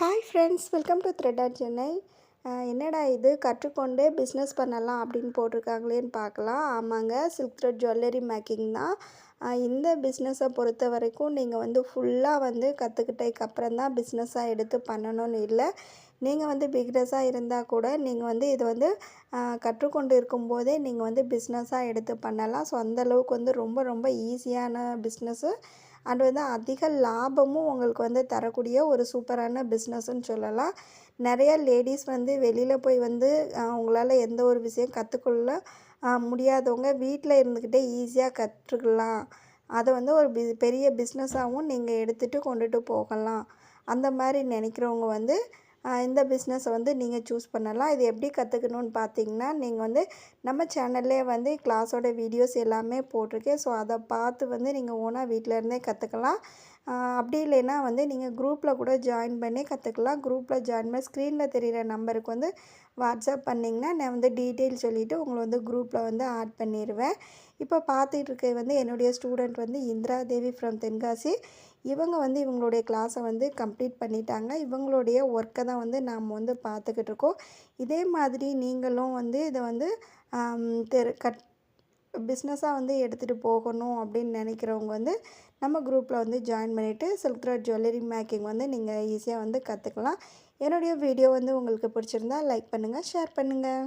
Hi friends welcome to த்ரெட்டர் சென்னை என்னடா இது? கற்றுக்கொண்டே பிஸ்னஸ் பண்ணலாம் அப்படின்னு போட்டிருக்காங்களேன்னு பார்க்கலாம். ஆமாங்க சில்க் த்ரெட் ஜுவல்லரி மேக்கிங் தான். இந்த பிஸ்னஸை பொறுத்த வரைக்கும் நீங்கள் வந்து ஃபுல்லாக வந்து கற்றுக்கிட்டதுக்கு அப்புறம் தான் பிஸ்னஸாக எடுத்து பண்ணணும்னு இல்லை. நீங்கள் வந்து பிக்னஸாக இருந்தால் கூட நீங்கள் வந்து இது வந்து கற்றுக்கொண்டு இருக்கும்போதே நீங்கள் வந்து பிஸ்னஸாக எடுத்து பண்ணலாம். ஸோ அந்தளவுக்கு வந்து ரொம்ப ரொம்ப ஈஸியான பிஸ்னஸ்ஸு அண்ட் வந்து அதிக லாபமும் உங்களுக்கு வந்து தரக்கூடிய ஒரு சூப்பரான பிஸ்னஸ்ன்னு சொல்லலாம். நிறைய லேடிஸ் வந்து வெளியில் போய் வந்து அவங்களால உங்களால் எந்த ஒரு விஷயம் கற்றுக்கொள்ள முடியாதவங்க வீட்டில் இருந்துக்கிட்டே ஈஸியாக கற்றுக்கலாம் அதை வந்து ஒரு பி பெரிய பிஸ்னஸாகவும் நீங்கள் எடுத்துகிட்டு கொண்டுட்டு போகலாம். அந்த மாதிரி நினைக்கிறவங்க வந்து இந்த பிஸ்னஸை வந்து நீங்கள் சூஸ் பண்ணலாம். இது எப்படி கற்றுக்கணுன்னு பார்த்தீங்கன்னா நீங்கள் வந்து நம்ம சேனல்லே வந்து கிளாஸோட வீடியோஸ் எல்லாமே போட்டிருக்கேன். ஸோ அதை பார்த்து வந்து நீங்கள் ஓனாக வீட்டில் இருந்தே கற்றுக்கலாம் அப்படி இல்லைன்னா வந்து நீங்கள் குரூப்பில் கூட ஜாயின் பண்ணி கற்றுக்கலாம் குரூப்பில் ஜாயின் பண்ணி ஸ்க்ரீனில் தெரிகிற நம்பருக்கு வந்து வாட்ஸ்அப் பண்ணிங்கன்னா நான் வந்து டீட்டெயில் சொல்லிவிட்டு உங்களை வந்து குரூப்பில் வந்து ஆட் பண்ணிடுவேன் இப்போ பார்த்துட்டு இருக்க வந்து என்னுடைய ஸ்டூடெண்ட் வந்து இந்திரா தேவி ஃப்ரம் தென்காசி. இவங்க வந்து இவங்களுடைய கிளாஸை வந்து கம்ப்ளீட் பண்ணிட்டாங்க. இவங்களுடைய ஒர்க்கை தான் வந்து நாம் வந்து பார்த்துக்கிட்டு இருக்கோம் இதே மாதிரி நீங்களும் வந்து இதை வந்து தெரு கட் பிஸ்னஸாக வந்து எடுத்துகிட்டு போகணும் அப்படின்னு நினைக்கிறவங்க வந்து நம்ம குரூப்பில் வந்து ஜாயின் பண்ணிவிட்டு சில்க் ஜுவல்லரி மேக்கிங் வந்து நீங்கள் ஈஸியாக வந்து கற்றுக்கலாம் என்னுடைய வீடியோ வந்து உங்களுக்கு பிடிச்சிருந்தா லைக் பண்ணுங்கள் ஷேர் பண்ணுங்கள்